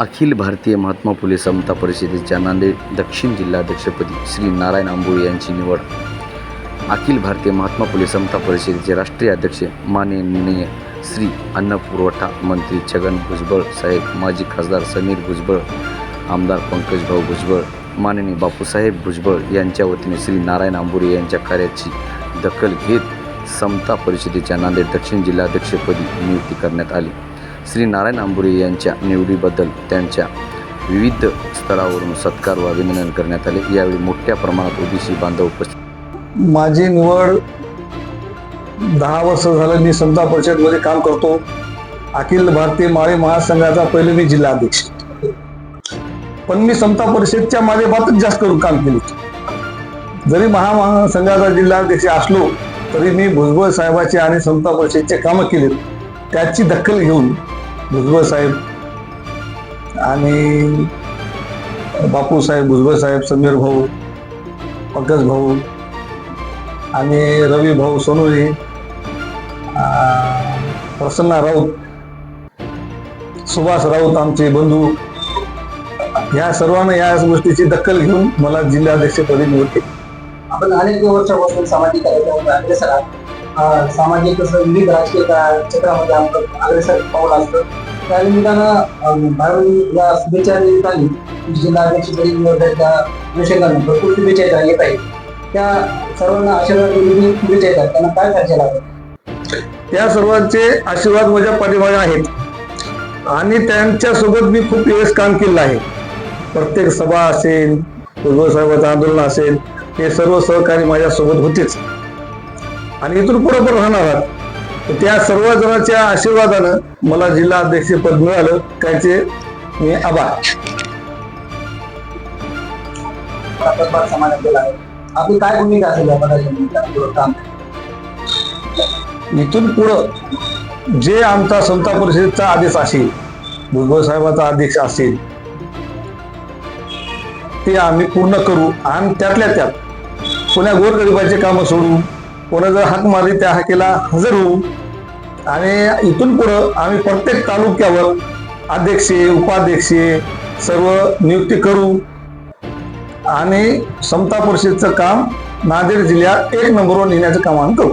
अखिल भारतीय महात्मा फुले समता परिषदेच्या नांदेड दक्षिण जिल्हाध्यक्षपदी श्री नारायण आंबोळे यांची निवड. अखिल भारतीय महात्मा फुले समता परिषदेचे राष्ट्रीय अध्यक्ष माननीय श्री अन्न पुरवठा मंत्री छगन भुजबळ साहेब माजी खासदार समीर भुजबळ आमदार पंकज भाऊ भुजबळ माननीय बापूसाहेब भुजबळ यांच्या वतीने श्री नारायण आंबोरे यांच्या कार्याची दखल घेत समता परिषदेच्या नांदेड दक्षिण जिल्हाध्यक्षपदी नियुक्ती करण्यात आली. श्री नारायण आंबुरे यांच्या निवडीबद्दल त्यांच्या विविध स्तरावरून सत्कार व अभिनंदन करण्यात आले. यावेळी मोठ्या प्रमाणात ओबीसी बांधव उपस्थित माझी निवड दहा वर्ष झालं मी समता परिषदमध्ये काम करतो. अखिल भारतीय माळी महासंघाचा पहिले मी जिल्हाध्यक्ष. पण मी समता परिषदच्या माध्यमातच जास्त करून काम केले. जरी महामहासंघाचा जिल्हाध्यक्ष असलो तरी मी भुजबळ साहेबाचे आणि समता परिषदचे कामं केलेत. त्याची दखल घेऊन भुजबळ साहेब आणि बापू साहेब भुजबळ साहेब समीर भाऊ पंकज भाऊ आणि रवी भाऊ सोनवणे प्रसन्ना राऊत सुभाष राऊत आमचे बंधू. ह्या सर्वांना या गोष्टीची दखल घेऊन मला जिल्हाध्यक्षपदी निवडते आपण अनेक वर्षापासून सामाजिक कार्यक्रम सामाजिक तसं विविध राजकीय क्षेत्रामध्ये आमचं अग्रेसर पाऊल असतं. त्या निमित्तानं अं, बाहेरून या शुभेच्छा निमित्ताने जिल्हा अध्यक्षपदी निवडण्याच्या अनुषंगानं भरपूर शुभेच्छा येत- येत आहेत. त्या सर्वांना आशीर्वाद देऊन शुभेच्छा येतात त्यांना काय करायला लागतं त्या सर्वांचे आशीर्वाद माझ्या पाठीमागे आहेत. आणि त्यांच्यासोबत मी खूप वेळेस काम केलेलं आहे. प्रत्येक सभा असेल भुजबळ साहेबांचं आंदोलन असेल हे सर्व सहकारी माझ्या सोबत होतेच. आणि इथून पुढे पण राहणार आहात. त्या सर्व जणांच्या आशीर्वादानं मला जिल्हा अध्यक्ष पद मिळालं. त्याचे मी आभार. आपली काय भूमिका असेल पुढं इथून पुढं जे आमचा समता परिषदेचा आदेश असेल भुजबळ साहेबांचा आदेश असेल ते आम्ही पूर्ण करू आणि त्यातल्या त्यात कोण्या गोरगरिबाचे कामं सोडू. कोणा जर हाक मारली त्या हाकेला हजर होऊ. आणि इथून पुढं आम्ही प्रत्येक तालुक्यावर अध्यक्षे उपाध्यक्षे सर्व नियुक्ती करू. आणि समता परिषदचं काम नांदेड जिल्ह्यात एक नंबरवर नेण्याचं काम आम्ही करू.